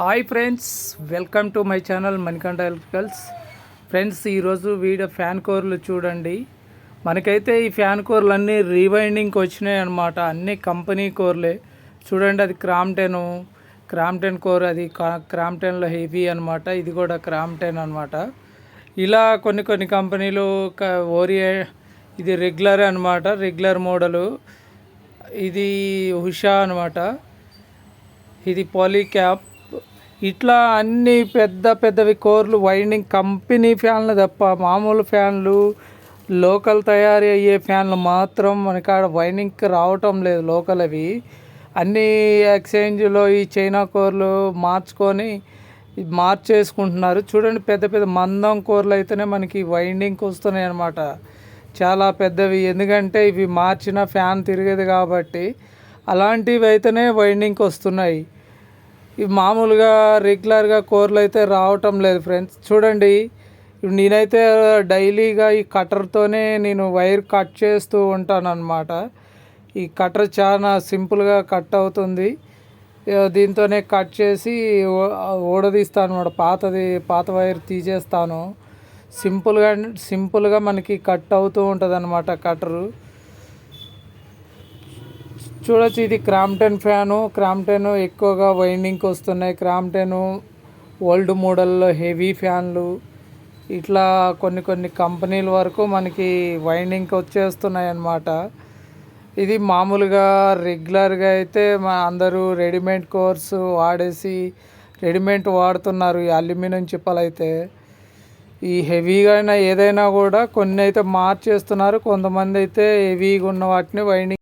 Hi friends welcome to my channel Manikanta electricals. Friends ఈరోజు video fan కోర్లు చూడండి. మనకైతే ఈ ఫ్యాన్ కోర్లు అన్నీ రీవైండింగ్కి వచ్చినాయి అనమాట అన్ని కంపెనీ కోర్లే. చూడండి అది క్రామ్టెను క్రామ్టెన్ కోర్ అది కా- క్రామ్టెన్లో హెవీ అనమాట ఇది కూడా క్రామ్టెన్ అనమాట ఇలా కొన్ని కొన్ని కంపెనీలు క- ఓరియే ఇది రెగ్యులర్ అనమాట రెగ్యులర్ మోడలు. ఇది ఉషా అనమాట ఇది పాలీక్యాప్. ఇట్లా అన్ని పెద్ద పెద్దవి కోర్లు వైండింగ్ కంపెనీ ఫ్యాన్లు తప్ప మామూలు ఫ్యాన్లు లోకల్ తయారీ అయ్యే ఫ్యాన్లు మాత్రం మనకాడ వైండింగ్కి రావటం లేదు లోకల్ అవి అన్ని ఎక్స్చేంజ్లో ఈ చైనా కోర్లు మార్చుకొని మార్చేసుకుంటున్నారు. చూడండి పెద్ద పెద్ద మందం కూరలు అయితేనే మనకి వైండింగ్కి వస్తున్నాయి అన్నమాట. చాలా పెద్దవి. ఎందుకంటే ఇవి మార్చిన ఫ్యాన్ తిరిగేది కాబట్టి అలాంటివి అయితేనే వైండింగ్కి వస్తున్నాయి. మామూలుగా రెగ్యులర్గా కూరలు అయితే రావటం లేదు ఫ్రెండ్స్. చూడండి నేనైతే డైలీగా ఈ కట్టర్తోనే నేను వైర్ కట్ చేస్తూ ఉంటాను అనమాట ఈ కట్టర్ చాలా సింపుల్గా కట్ అవుతుంది. దీంతోనే కట్ చేసి ఓడదీస్తాను అనమాట పాతది పాత వైర్ తీసేస్తాను. సింపుల్గా సింపుల్గా మనకి కట్ అవుతూ ఉంటుంది అనమాట కట్టరు చూడొచ్చు ఇది క్రామ్టెన్ ఫ్యాను. క్రామ్టెన్ ఎక్కువగా వైండింగ్కి వస్తున్నాయి. క్రామ్టెన్ ఓల్డ్ మోడల్లో హెవీ ఫ్యాన్లు. ఇట్లా కొన్ని కొన్ని కంపెనీల వరకు మనకి వైండింగ్కి వచ్చేస్తున్నాయి అన్నమాట ఇది మామూలుగా రెగ్యులర్గా అయితే మా అందరూ రెడీమేడ్ కోర్స్ వాడేసి రెడీమేడ్ వాడుతున్నారు ఈ అల్యూమినియం చిప్పలు అయితే. ఈ హెవీగా అయినా ఏదైనా కూడా కొన్ని అయితే మార్చేస్తున్నారు. కొంతమంది అయితే హెవీగా ఉన్న వాటిని వైండింగ్